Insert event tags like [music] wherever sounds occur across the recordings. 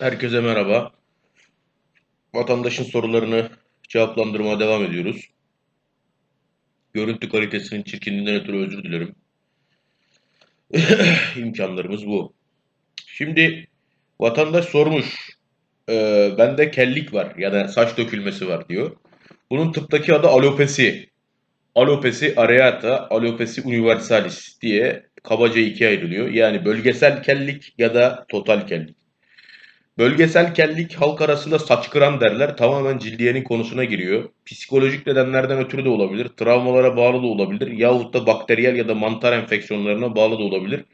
Herkese merhaba. Vatandaşın sorularını cevaplandırmaya devam ediyoruz. Görüntü kalitesinin çirkinliğinden ötürü özür dilerim. [clears throat] İmkanlarımız bu. Şimdi vatandaş sormuş. E, bende kellik var ya da saç dökülmesi var diyor. Bunun tıptaki adı alopesi. Alopesi areata, alopesi universalis diye kabaca ikiye ayrılıyor. Yani bölgesel kellik ya da total kellik. Bölgesel kellik halk arasında saç kıran derler. Tamamen cildiyenin konusuna giriyor. Psikolojik nedenlerden ötürü de olabilir. Travmalara bağlı da olabilir. Yahut da bakteriyel ya da mantar enfeksiyonlarına bağlı da olabilir.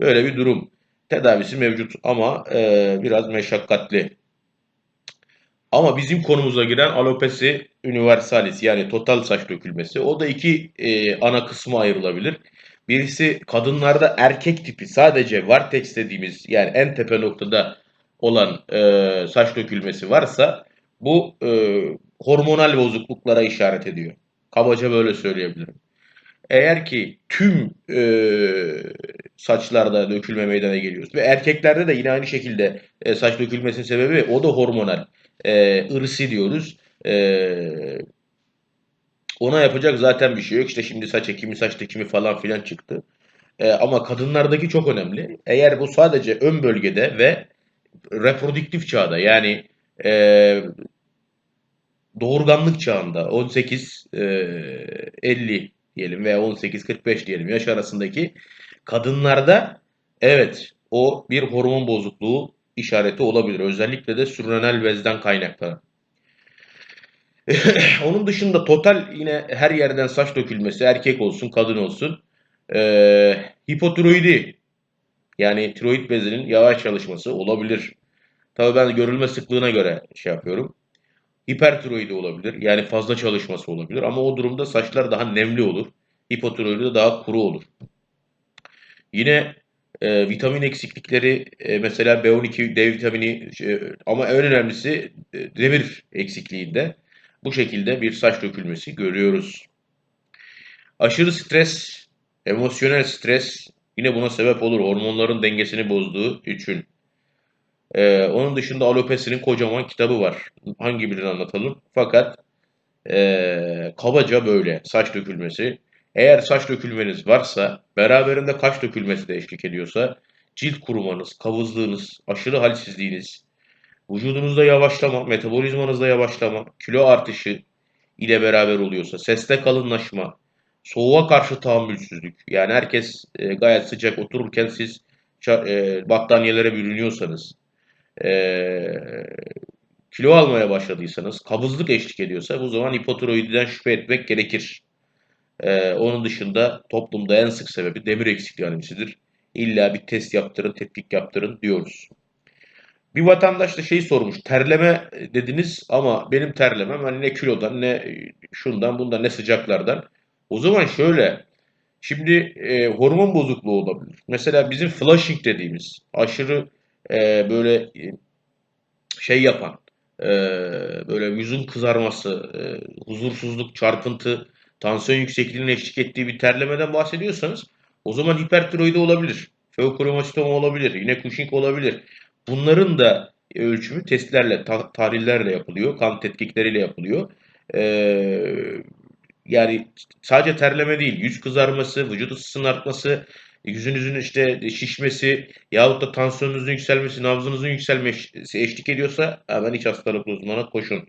Böyle bir durum. Tedavisi mevcut ama e, biraz meşakkatli. Ama bizim konumuza giren alopesi universalis yani total saç dökülmesi. O da iki e, ana kısmı ayrılabilir. Birisi kadınlarda erkek tipi sadece vartex dediğimiz yani en tepe noktada olan e, saç dökülmesi varsa bu e, hormonal bozukluklara işaret ediyor. Kabaca böyle söyleyebilirim. Eğer ki tüm e, saçlarda dökülme meydana geliyorsa ve erkeklerde de yine aynı şekilde e, saç dökülmesinin sebebi o da hormonal. E, ırsi diyoruz. E, ona yapacak zaten bir şey yok. İşte şimdi saç ekimi, saç dikimi falan filan çıktı. E, ama kadınlardaki çok önemli. Eğer bu sadece ön bölgede ve reproduktif çağda yani e, doğurganlık çağında 18 e, 50 diyelim veya 18-45 diyelim yaş arasındaki kadınlarda evet o bir hormon bozukluğu işareti olabilir. Özellikle de sürrenal bezden kaynaklanan. [laughs] Onun dışında total yine her yerden saç dökülmesi erkek olsun kadın olsun e, hipotiroidi yani tiroid bezinin yavaş çalışması olabilir. Tabii ben görülme sıklığına göre şey yapıyorum. Hipertiroidi olabilir. Yani fazla çalışması olabilir. Ama o durumda saçlar daha nemli olur. Hipotiroidi de daha kuru olur. Yine e, vitamin eksiklikleri e, mesela B12, D vitamini e, ama en önemlisi e, demir eksikliğinde bu şekilde bir saç dökülmesi görüyoruz. Aşırı stres, emosyonel stres yine buna sebep olur. Hormonların dengesini bozduğu için. Ee, onun dışında Alopesi'nin kocaman kitabı var. Hangi birini anlatalım? Fakat ee, kabaca böyle saç dökülmesi. Eğer saç dökülmeniz varsa, beraberinde kaş dökülmesi de eşlik ediyorsa, cilt kurumanız, kavuzluğunuz, aşırı halsizliğiniz, vücudunuzda yavaşlama, metabolizmanızda yavaşlama, kilo artışı ile beraber oluyorsa, seste kalınlaşma, soğuğa karşı tahammülsüzlük, yani herkes e, gayet sıcak otururken siz e, battaniyelere bürünüyorsanız, e, kilo almaya başladıysanız, kabızlık eşlik ediyorsa bu zaman hipotiroididen şüphe etmek gerekir. E, onun dışında toplumda en sık sebebi demir eksikliği anemisidir. İlla bir test yaptırın, tetkik yaptırın diyoruz. Bir vatandaş da şeyi sormuş. Terleme dediniz ama benim terlemem hani ne kilodan ne şundan bundan ne sıcaklardan. O zaman şöyle. Şimdi e, hormon bozukluğu olabilir. Mesela bizim flushing dediğimiz aşırı e, böyle e, şey yapan e, böyle yüzün kızarması, e, huzursuzluk, çarpıntı, tansiyon yüksekliğinin eşlik ettiği bir terlemeden bahsediyorsanız o zaman hipertiroidi olabilir. Feokromostoma olabilir. Yine Cushing olabilir. Bunların da ölçümü testlerle, ta tahlillerle yapılıyor. Kan tetkikleriyle yapılıyor. Ee, yani sadece terleme değil, yüz kızarması, vücut ısısının artması, yüzünüzün işte şişmesi yahut da tansiyonunuzun yükselmesi, nabzınızın yükselmesi eşlik ediyorsa hemen iç hastalıklı uzmana koşun.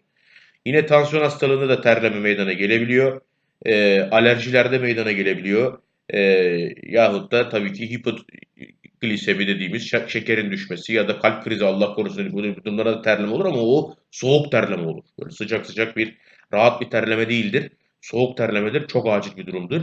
Yine tansiyon hastalığında da terleme meydana gelebiliyor. E, alerjilerde meydana gelebiliyor. E, yahut da tabii ki hipoglisemi dediğimiz şekerin düşmesi ya da kalp krizi Allah korusun bunlara da terleme olur ama o soğuk terleme olur. Böyle sıcak sıcak bir rahat bir terleme değildir. Soğuk terlemedir. Çok acil bir durumdur.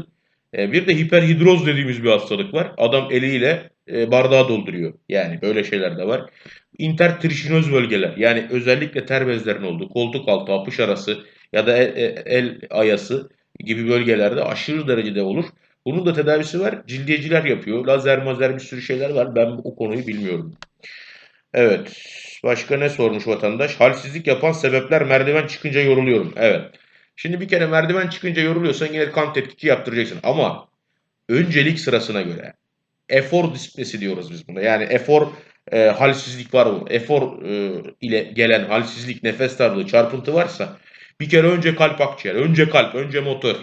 E, bir de hiperhidroz dediğimiz bir hastalık var. Adam eliyle e, bardağı dolduruyor. Yani böyle şeyler de var. Intertrişinoz bölgeler yani özellikle ter bezlerinin olduğu koltuk altı, apış arası ya da el, el, el ayası gibi bölgelerde aşırı derecede olur. Bunun da tedavisi var. Cildiyeciler yapıyor. Lazer mazer bir sürü şeyler var. Ben o konuyu bilmiyorum. Evet. Başka ne sormuş vatandaş? Halsizlik yapan sebepler merdiven çıkınca yoruluyorum. Evet. Şimdi bir kere merdiven çıkınca yoruluyorsan yine kan tetkiki yaptıracaksın. Ama öncelik sırasına göre efor disiplisi diyoruz biz buna. Yani efor e, halsizlik var mı? Efor e, ile gelen halsizlik, nefes darlığı, çarpıntı varsa bir kere önce kalp akciğer, önce kalp, önce motor.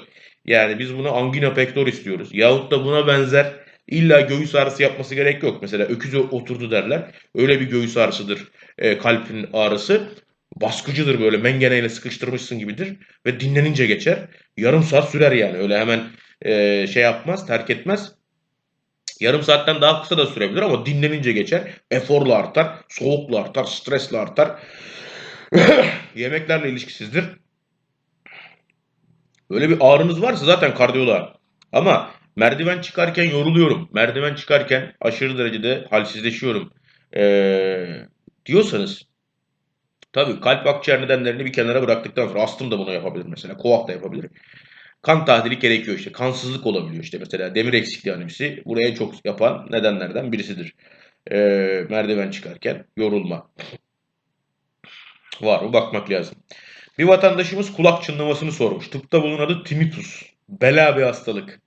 Yani biz buna angina pectoris diyoruz. Yahut da buna benzer illa göğüs ağrısı yapması gerek yok. Mesela öküz oturdu derler. Öyle bir göğüs ağrısıdır e, kalbin ağrısı. Baskıcıdır böyle mengeneyle sıkıştırmışsın gibidir. Ve dinlenince geçer. Yarım saat sürer yani. Öyle hemen e, şey yapmaz, terk etmez. Yarım saatten daha kısa da sürebilir ama dinlenince geçer. Eforla artar, soğukla artar, stresle artar. [coughs] Yemeklerle ilişkisizdir. Böyle bir ağrınız varsa zaten kardiyoloğa. Ama merdiven çıkarken yoruluyorum. Merdiven çıkarken aşırı derecede halsizleşiyorum. Ee, diyorsanız tabii kalp akciğer nedenlerini bir kenara bıraktıktan sonra astım da bunu yapabilir mesela. Koak da yapabilir. Kan tahlili gerekiyor işte. Kansızlık olabiliyor işte mesela. Demir eksikliği anemisi buraya çok yapan nedenlerden birisidir. Ee, merdiven çıkarken yorulma. Var mı bakmak lazım. Bir vatandaşımız kulak çınlamasını sormuş. Tıpta bunun adı tinnitus. Bela bir hastalık.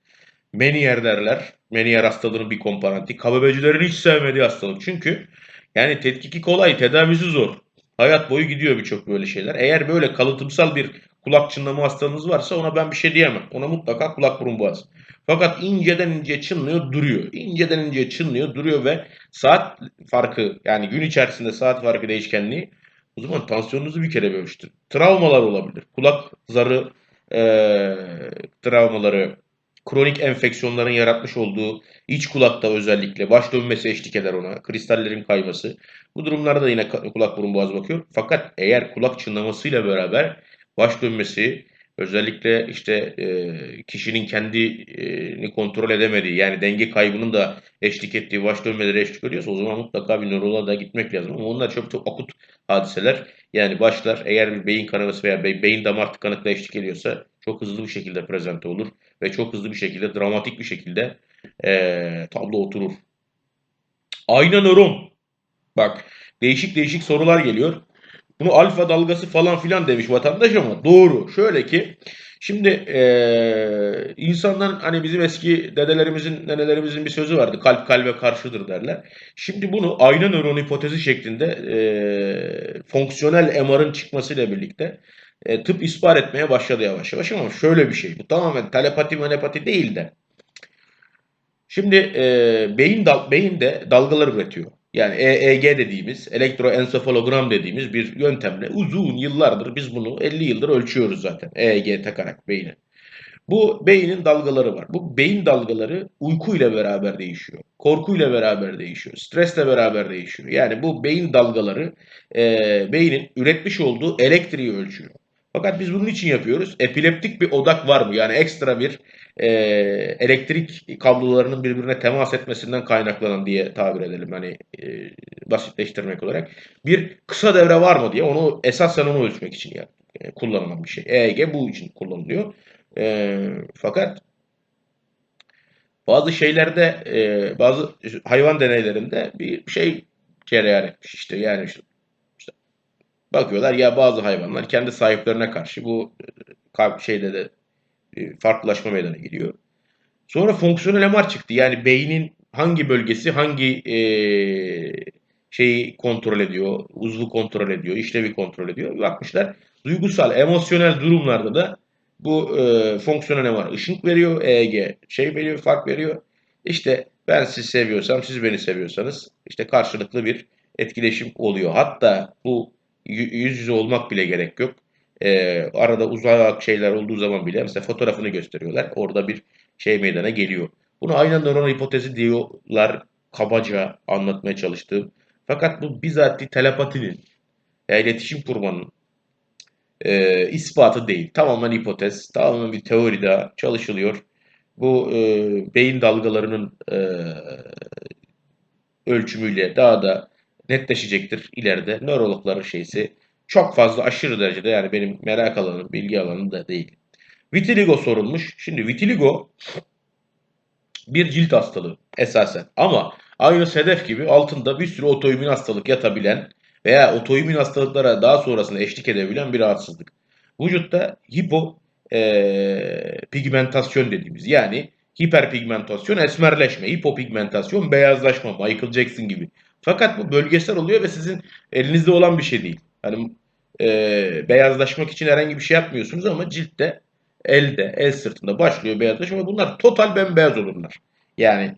Meniyer derler. Meniyer hastalığının bir komponenti. Kabebecilerin hiç sevmediği hastalık. Çünkü yani tetkiki kolay, tedavisi zor. Hayat boyu gidiyor birçok böyle şeyler. Eğer böyle kalıtımsal bir kulak çınlama hastalığınız varsa ona ben bir şey diyemem. Ona mutlaka kulak burun boğaz. Fakat inceden inceye çınlıyor duruyor. İnceden inceye çınlıyor duruyor ve saat farkı yani gün içerisinde saat farkı değişkenliği o zaman tansiyonunuzu bir kere ölçtün. Travmalar olabilir. Kulak zarı e, travmaları, kronik enfeksiyonların yaratmış olduğu iç kulakta özellikle baş dönmesi eşlik eder ona. Kristallerin kayması. Bu durumlarda da yine kulak burun boğaz bakıyor. Fakat eğer kulak çınlamasıyla beraber baş dönmesi, özellikle işte e, kişinin kendini kontrol edemediği yani denge kaybının da eşlik ettiği baş dönmeleri eşlik ediyorsa o zaman mutlaka bir nöroloğa da gitmek lazım. Ama onlar çok çok akut hadiseler. Yani başlar eğer bir beyin kanaması veya be beyin damar tıkanıklığı eşlik ediyorsa çok hızlı bir şekilde prezente olur ve çok hızlı bir şekilde dramatik bir şekilde e, tablo oturur. Ayna nöron. Bak değişik değişik sorular geliyor. Bunu alfa dalgası falan filan demiş vatandaş ama doğru. Şöyle ki şimdi ee, insanların hani bizim eski dedelerimizin, nenelerimizin bir sözü vardı. Kalp kalbe karşıdır derler. Şimdi bunu ayna nöron hipotezi şeklinde ee, fonksiyonel MR'ın çıkmasıyla birlikte e, tıp ispat etmeye başladı yavaş yavaş ama şöyle bir şey. Bu tamamen telepati manepati değil de Şimdi e, beyin dal, beyin de dalgalar üretiyor. Yani EEG dediğimiz, elektroensefalogram dediğimiz bir yöntemle uzun yıllardır biz bunu 50 yıldır ölçüyoruz zaten. EEG takarak beyine. Bu beynin dalgaları var. Bu beyin dalgaları uyku ile beraber değişiyor. Korku ile beraber değişiyor. Stresle beraber değişiyor. Yani bu beyin dalgaları e, beynin üretmiş olduğu elektriği ölçüyor. Fakat biz bunun için yapıyoruz. Epileptik bir odak var mı? Yani ekstra bir e, elektrik kablolarının birbirine temas etmesinden kaynaklanan diye tabir edelim. Hani e, basitleştirmek olarak. Bir kısa devre var mı diye onu esasen onu ölçmek için yani, e, kullanılan bir şey. EEG bu için kullanılıyor. E, fakat bazı şeylerde e, bazı hayvan deneylerinde bir şey cereyan etmiş işte yani işte Bakıyorlar ya bazı hayvanlar kendi sahiplerine karşı bu e, şeyde de e, farklılaşma meydana geliyor. Sonra fonksiyonel MR çıktı. Yani beynin hangi bölgesi hangi e, şeyi kontrol ediyor, uzvu kontrol ediyor, işlevi kontrol ediyor. Bakmışlar duygusal, emosyonel durumlarda da bu e, fonksiyonel MR ışık veriyor, EEG şey veriyor, fark veriyor. İşte ben sizi seviyorsam, siz beni seviyorsanız işte karşılıklı bir etkileşim oluyor. Hatta bu yüz yüze olmak bile gerek yok. E, arada uzak şeyler olduğu zaman bile mesela fotoğrafını gösteriyorlar. Orada bir şey meydana geliyor. Bunu aynen nöron hipotezi diyorlar kabaca anlatmaya çalıştığım. Fakat bu bizatihi telepatinin, yani iletişim kurmanın e, ispatı değil. Tamamen hipotez, tamamen bir teoride çalışılıyor. Bu e, beyin dalgalarının e, ölçümüyle daha da netleşecektir ileride. Nörologların şeysi çok fazla aşırı derecede yani benim merak alanım, bilgi alanım da değil. Vitiligo sorulmuş. Şimdi vitiligo bir cilt hastalığı esasen ama aynı sedef gibi altında bir sürü otoimmün hastalık yatabilen veya otoimmün hastalıklara daha sonrasında eşlik edebilen bir rahatsızlık. Vücutta hipo e, pigmentasyon dediğimiz yani hiperpigmentasyon esmerleşme, hipopigmentasyon beyazlaşma Michael Jackson gibi Fakat bu bölgesel oluyor ve sizin elinizde olan bir şey değil. Hani e, beyazlaşmak için herhangi bir şey yapmıyorsunuz ama ciltte, elde, el sırtında başlıyor beyazlaşma bunlar total bembeyaz olurlar. Yani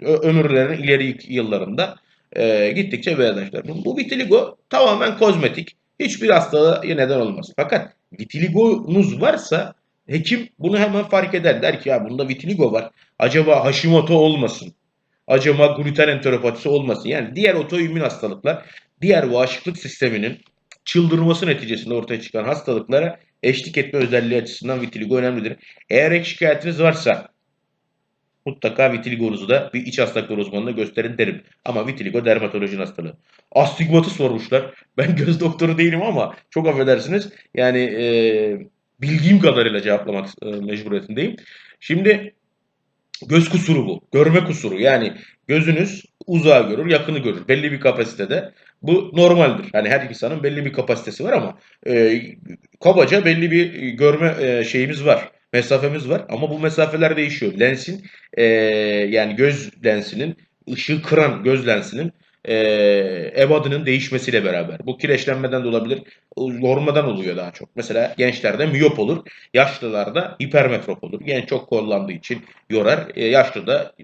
ömürlerinin ileri yıllarında e, gittikçe beyazlaşırlar. Bu, bu vitiligo tamamen kozmetik. Hiçbir hastalığa neden olmaz. Fakat vitiligonuz varsa hekim bunu hemen fark eder. Der ki ya bunda vitiligo var. Acaba Hashimoto olmasın? Acaba gluten enteropatisi olmasın? Yani diğer otoimmün hastalıklar, diğer bağışıklık sisteminin çıldırması neticesinde ortaya çıkan hastalıklara eşlik etme özelliği açısından vitiligo önemlidir. Eğer ek şikayetiniz varsa mutlaka vitiligonuzu da bir iç hastalıklar uzmanına gösterin derim. Ama vitiligo dermatolojinin hastalığı. Astigmatı sormuşlar. Ben [laughs] göz doktoru değilim ama çok affedersiniz. Yani e, bildiğim kadarıyla cevaplamak e, mecburiyetindeyim. Şimdi göz kusuru bu. Görme kusuru. Yani gözünüz uzağı görür, yakını görür. Belli bir kapasitede. Bu normaldir. Yani her insanın belli bir kapasitesi var ama e, kabaca belli bir görme e, şeyimiz var. Mesafemiz var ama bu mesafeler değişiyor. Lensin e, yani göz lensinin ışığı kıran göz lensinin e, ebadının değişmesiyle beraber. Bu kireçlenmeden de olabilir, yormadan oluyor daha çok. Mesela gençlerde miyop olur, yaşlılarda hipermetrop olur. Genç çok kullandığı için yorar, e, yaşlı da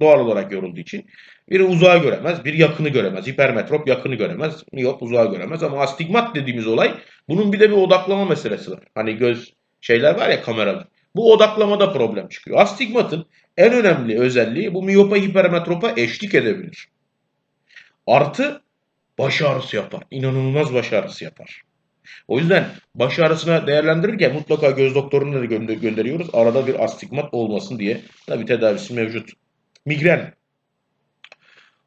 doğal olarak yorulduğu için biri uzağı göremez, bir yakını göremez. Hipermetrop yakını göremez, miyop uzağı göremez ama astigmat dediğimiz olay bunun bir de bir odaklama meselesi var. Hani göz şeyler var ya kameralar. Bu odaklamada problem çıkıyor. Astigmatın en önemli özelliği bu miyopa hipermetropa eşlik edebilir. Artı baş ağrısı yapar. İnanılmaz baş ağrısı yapar. O yüzden baş ağrısına değerlendirirken mutlaka göz doktoruna da gönder gönderiyoruz. Arada bir astigmat olmasın diye. Tabi tedavisi mevcut. Migren.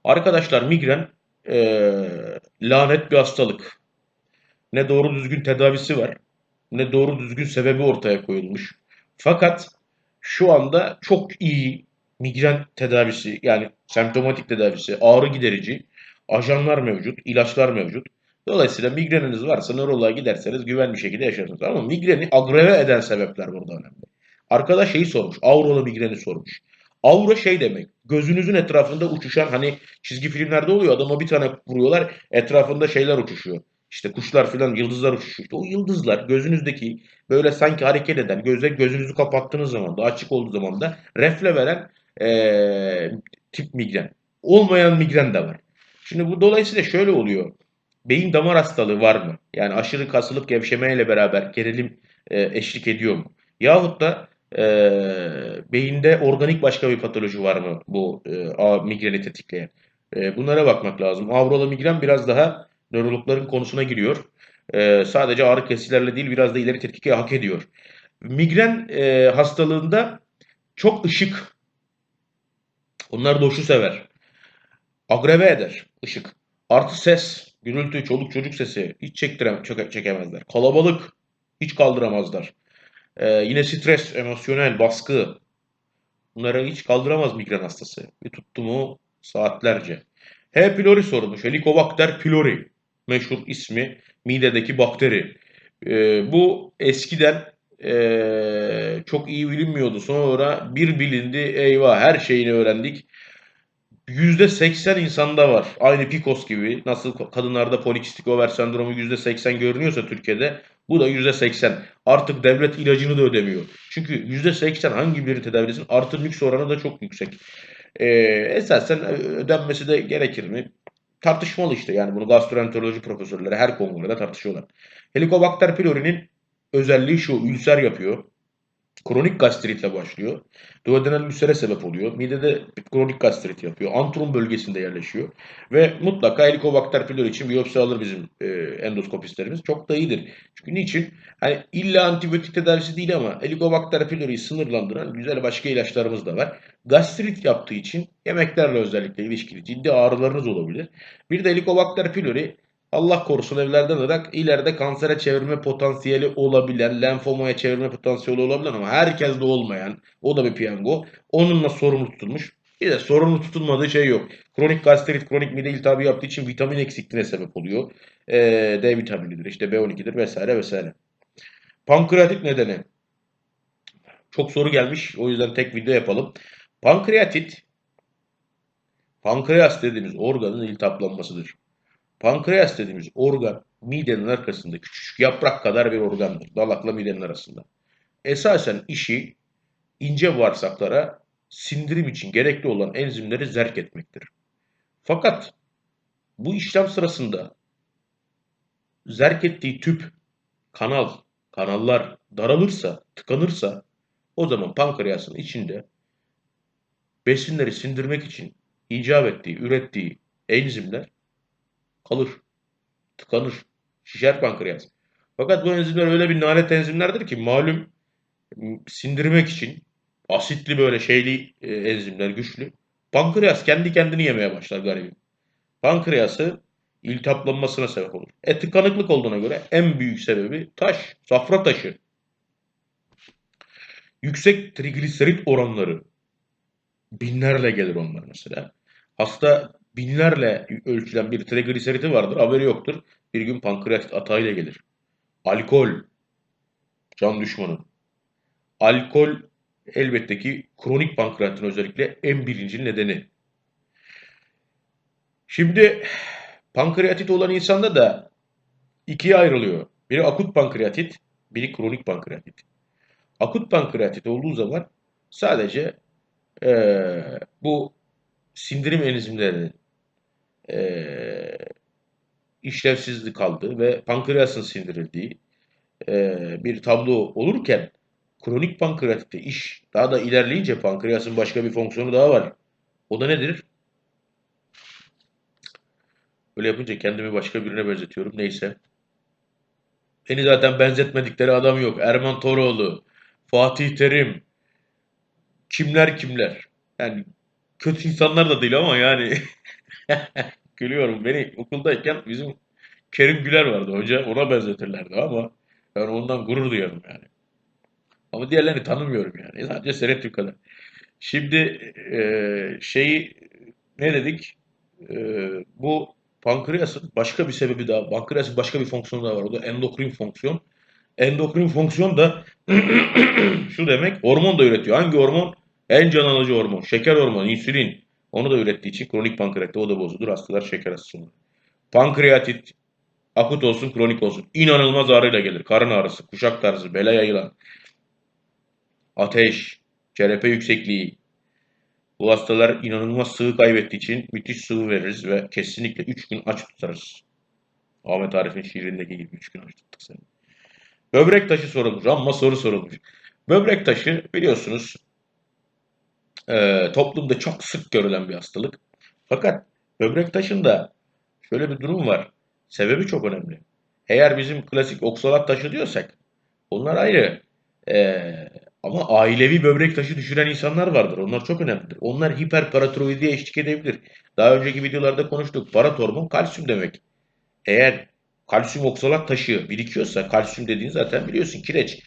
Arkadaşlar migren ee, lanet bir hastalık. Ne doğru düzgün tedavisi var ne doğru düzgün sebebi ortaya koyulmuş. Fakat şu anda çok iyi migren tedavisi yani semptomatik tedavisi, ağrı giderici ajanlar mevcut, ilaçlar mevcut. Dolayısıyla migreniniz varsa nöroloğa giderseniz güvenli bir şekilde yaşarsınız. Ama migreni agreve eden sebepler burada önemli. Arkadaş şeyi sormuş, aurolu migreni sormuş. Aura şey demek, gözünüzün etrafında uçuşan hani çizgi filmlerde oluyor adama bir tane vuruyorlar etrafında şeyler uçuşuyor. İşte kuşlar filan yıldızlar uçuşuyor. İşte o yıldızlar gözünüzdeki böyle sanki hareket eden göze gözünüzü kapattığınız zaman da açık olduğu zaman da refle veren ee, tip migren. Olmayan migren de var. Şimdi bu dolayısıyla şöyle oluyor. Beyin damar hastalığı var mı? Yani aşırı kasılıp gevşemeyle beraber gerilim e, eşlik ediyor mu? Yahut da e, beyinde organik başka bir patoloji var mı bu e, migreni tetikleyen? E, bunlara bakmak lazım. Avralı migren biraz daha nörologların konusuna giriyor. E, sadece ağrı kesicilerle değil biraz da ileri tetkike hak ediyor. Migren e, hastalığında çok ışık. Onlar doşu sever. Agreve eder ışık. Artı ses, gürültü, çoluk çocuk sesi hiç çektirem, çekemezler. Kalabalık hiç kaldıramazlar. Ee, yine stres, emosyonel, baskı. Bunları hiç kaldıramaz migren hastası. Bir tuttu mu saatlerce. H. pylori sormuş. Helicobacter pylori meşhur ismi midedeki bakteri. E, bu eskiden e, çok iyi bilinmiyordu. Sonra bir bilindi. Eyvah her şeyini öğrendik. %80 insanda var. Aynı PCOS gibi. Nasıl kadınlarda polikistik over sendromu %80 görünüyorsa Türkiye'de bu da %80. Artık devlet ilacını da ödemiyor. Çünkü %80 hangi bir tedavisin artı lüks oranı da çok yüksek. Ee, esasen ödenmesi de gerekir mi? tartışmalı işte. Yani bunu gastroenteroloji profesörleri her kongrede tartışıyorlar. Helicobacter pylori'nin özelliği şu. Ülser yapıyor. Kronik gastritle başlıyor. Duodenal ülsere sebep oluyor. Midede kronik gastrit yapıyor. Antrum bölgesinde yerleşiyor. Ve mutlaka Helicobacter pylori için biyopsi alır bizim e, endoskopistlerimiz. Çok da iyidir. Çünkü niçin? Hani illa antibiyotik tedavisi değil ama Helicobacter pylori'yi sınırlandıran güzel başka ilaçlarımız da var. Gastrit yaptığı için yemeklerle özellikle ilişkili ciddi ağrılarınız olabilir. Bir de Helicobacter pylori Allah korusun evlerden ırak ileride kansere çevirme potansiyeli olabilen, lenfomaya çevirme potansiyeli olabilen ama herkes de olmayan, o da bir piyango. Onunla sorumlu tutulmuş. Bir de sorumlu tutulmadığı şey yok. Kronik gastrit, kronik mide iltihabı yaptığı için vitamin eksikliğine sebep oluyor. Ee, D vitaminidir, işte B12'dir vesaire vesaire. Pankreatit nedeni. Çok soru gelmiş. O yüzden tek video yapalım. Pankreatit pankreas dediğimiz organın iltihaplanmasıdır. Pankreas dediğimiz organ midenin arkasında küçücük yaprak kadar bir organdır. Dalakla midenin arasında. Esasen işi ince bağırsaklara sindirim için gerekli olan enzimleri zerk etmektir. Fakat bu işlem sırasında zerk ettiği tüp, kanal, kanallar daralırsa, tıkanırsa o zaman pankreasın içinde besinleri sindirmek için icap ettiği, ürettiği enzimler kalır, tıkanır, şişer pankreas. Fakat bu enzimler öyle bir nalet enzimlerdir ki malum sindirmek için asitli böyle şeyli e, enzimler güçlü. Pankreas kendi kendini yemeye başlar garibim. Pankreası iltihaplanmasına sebep olur. E tıkanıklık olduğuna göre en büyük sebebi taş, safra taşı. Yüksek trigliserit oranları. Binlerle gelir onlar mesela. Hasta binlerle ölçülen bir trigliseriti vardır, haberi yoktur. Bir gün pankreatit atağıyla gelir. Alkol, can düşmanı. Alkol elbette ki kronik pankreatin özellikle en birinci nedeni. Şimdi pankreatit olan insanda da ikiye ayrılıyor. Biri akut pankreatit, biri kronik pankreatit. Akut pankreatit olduğu zaman sadece eee, bu sindirim enzimlerinin eee işlevsizlik kaldığı ve pankreasın sindirildiği eee, bir tablo olurken kronik pankreatitte iş daha da ilerleyince pankreasın başka bir fonksiyonu daha var. O da nedir? Böyle yapınca kendimi başka birine benzetiyorum. Neyse. Beni zaten benzetmedikleri adam yok. Erman Toroğlu, Fatih Terim, kimler kimler. Yani kötü insanlar da değil ama yani [laughs] gülüyorum. Beni okuldayken bizim Kerim Güler vardı hoca. Ona benzetirlerdi ama ben ondan gurur duyarım yani. Ama diğerlerini tanımıyorum yani. Sadece seyrettiğim kadar. Şimdi eee, şeyi ne dedik? Eee, bu pankreasın başka bir sebebi daha, pankreasın başka bir fonksiyonu daha var. O da endokrin fonksiyon. Endokrin fonksiyon da [clears throat] şu demek, hormon da üretiyor. Hangi hormon? En can alıcı hormon. Şeker hormonu, insülin. Onu da ürettiği için kronik pankreatte o da bozulur. Hastalar şeker hastası olur. Pankreatit, akut olsun, kronik olsun. İnanılmaz ağrıyla gelir. Karın ağrısı, kuşak tarzı, bele yayılan, ateş, CRP yüksekliği. Bu hastalar inanılmaz sıvı kaybettiği için müthiş sıvı veririz ve kesinlikle 3 gün aç tutarız. Ahmet Arif'in şiirindeki gibi 3 gün aç tuttuk seni. Böbrek taşı sorulmuş. Amma soru sorulmuş. Böbrek taşı biliyorsunuz e, toplumda çok sık görülen bir hastalık. Fakat böbrek taşında şöyle bir durum var. Sebebi çok önemli. Eğer bizim klasik oksalat taşı diyorsak onlar ayrı. E, ama ailevi böbrek taşı düşüren insanlar vardır. Onlar çok önemlidir. Onlar hiperparatiroidiye eşlik edebilir. Daha önceki videolarda konuştuk. Paratormon kalsiyum demek. Eğer kalsiyum oksalat taşı birikiyorsa, kalsiyum dediğin zaten biliyorsun kireç.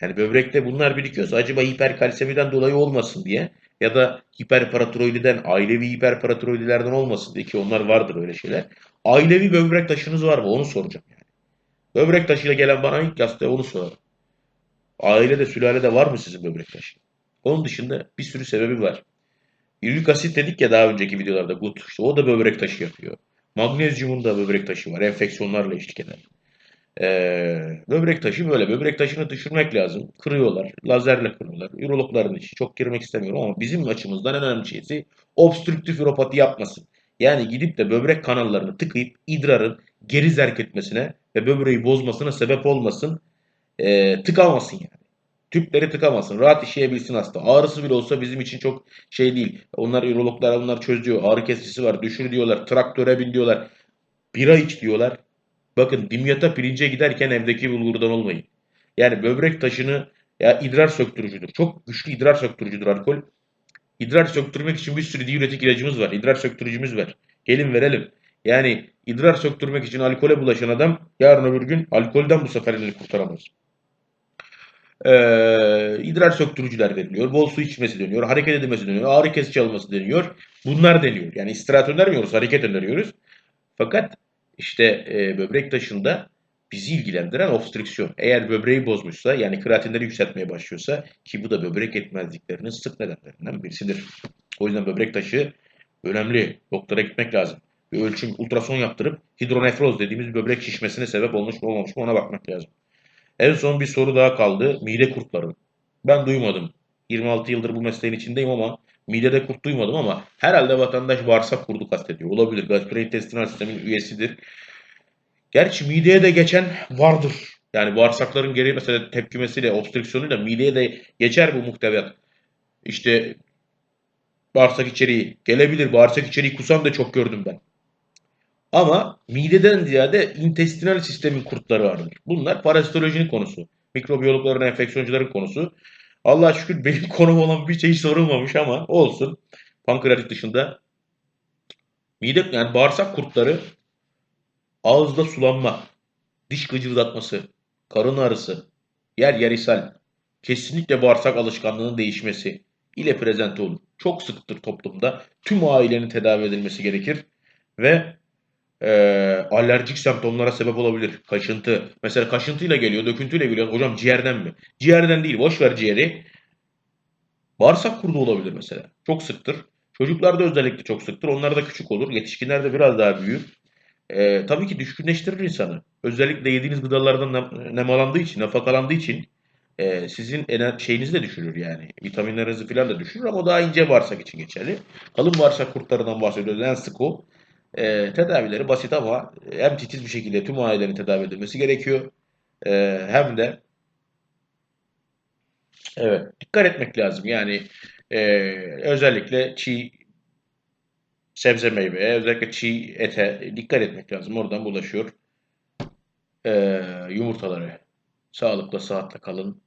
Yani böbrekte bunlar birikiyorsa acaba hiperkalsemiden dolayı olmasın diye ya da hiperparatiroididen, ailevi hiperparatiroidilerden olmasın diye ki onlar vardır öyle şeyler. Ailevi böbrek taşınız var mı? Onu soracağım yani. Böbrek taşıyla gelen bana ilk hasta onu sorarım. Ailede, sülalede var mı sizin böbrek taşı? Onun dışında bir sürü sebebi var. Ürük asit dedik ya daha önceki videolarda gut. İşte o da böbrek taşı yapıyor. Magnezyumun da böbrek taşı var. Enfeksiyonlarla eşlik eder. Ee, böbrek taşı böyle. Böbrek taşını düşürmek lazım. Kırıyorlar. Lazerle kırıyorlar. Ürologların işi. Çok girmek istemiyorum ama bizim açımızdan en önemli şeysi obstrüktif üropati yapmasın. Yani gidip de böbrek kanallarını tıkayıp idrarın geri zerk etmesine ve böbreği bozmasına sebep olmasın. Ee, tıkamasın yani. Tüpleri tıkamasın. Rahat işleyebilsin hasta. Ağrısı bile olsa bizim için çok şey değil. Onlar ürologlar onlar çözüyor. Ağrı kesicisi var. Düşür diyorlar. Traktöre bin diyorlar. Bira iç diyorlar. Bakın dimyata pirince giderken evdeki bulgurdan olmayın. Yani böbrek taşını ya idrar söktürücüdür. Çok güçlü idrar söktürücüdür alkol. İdrar söktürmek için bir sürü diüretik ilacımız var. İdrar söktürücümüz var. Gelin verelim. Yani idrar söktürmek için alkole bulaşan adam yarın öbür gün alkolden bu sefer elini kurtaramaz. Ee, idrar söktürücüler deniliyor. Bol su içmesi deniyor. Hareket edilmesi deniyor. Ağrı kesici alması deniyor. Bunlar deniyor. Yani istirahat önermiyoruz. Hareket öneriyoruz. Fakat işte e, böbrek taşında bizi ilgilendiren obstrüksiyon. Eğer böbreği bozmuşsa yani kreatinleri yükseltmeye başlıyorsa ki bu da böbrek yetmezliklerinin sık nedenlerinden birisidir. O yüzden böbrek taşı Önemli. Doktora gitmek lazım. Bir ölçüm, ultrason yaptırıp hidronefroz dediğimiz böbrek şişmesine sebep olmuş mu olmamış mı ona bakmak lazım. En son bir soru daha kaldı. Mide kurtları. Ben duymadım. 26 yıldır bu mesleğin içindeyim ama midede kurt duymadım ama herhalde vatandaş bağırsak kurdu kastediyor. Olabilir. Gastrointestinal sistemin üyesidir. Gerçi mideye de geçen vardır. Yani bağırsakların geri mesela tepkimesiyle, obstrüksiyonuyla mideye de geçer bu muhteviyat. İşte bağırsak içeriği gelebilir. Bağırsak içeriği kusan da çok gördüm ben. Ama mideden ziyade intestinal sistemin kurtları vardır. Bunlar parazitolojinin konusu. Mikrobiyologların, enfeksiyoncuların konusu. Allah'a şükür benim [laughs] konum olan bir şey sorulmamış ama olsun. Pankreatit dışında. Mide yani bağırsak kurtları ağızda sulanma, diş gıcırdatması, karın ağrısı, yer yer ishal, kesinlikle bağırsak alışkanlığının değişmesi ile prezente olur. Çok sıktır toplumda. Tüm ailenin tedavi edilmesi gerekir ve e, alerjik semptomlara sebep olabilir. Kaşıntı. Mesela kaşıntıyla geliyor, döküntüyle geliyor. Hocam ciğerden mi? Ciğerden değil. Boş ver ciğeri. Bağırsak kurdu olabilir mesela. Çok sıktır. Çocuklarda özellikle çok sıktır. Onlar da küçük olur. Yetişkinlerde biraz daha büyür. Ee, tabii ki düşkünleştirir insanı. Özellikle yediğiniz gıdalardan nem- nemalandığı için, nafakalandığı için e, sizin şeyinizi de düşürür yani. Vitaminlerinizi falan da düşürür ama daha ince bağırsak için geçerli. Kalın bağırsak kurtlarından bahsediyoruz. En sık o. Ee, tedavileri basit ama hem titiz bir şekilde tüm ailelerin tedavi edilmesi gerekiyor. Ee, hem de evet dikkat etmek lazım. Yani e, özellikle çiğ sebze meyveye, özellikle çiğ ete dikkat etmek lazım. Oradan bulaşıyor. Ee, yumurtaları. Sağlıkla, sıhhatle kalın.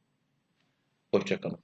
Hoşça kalın.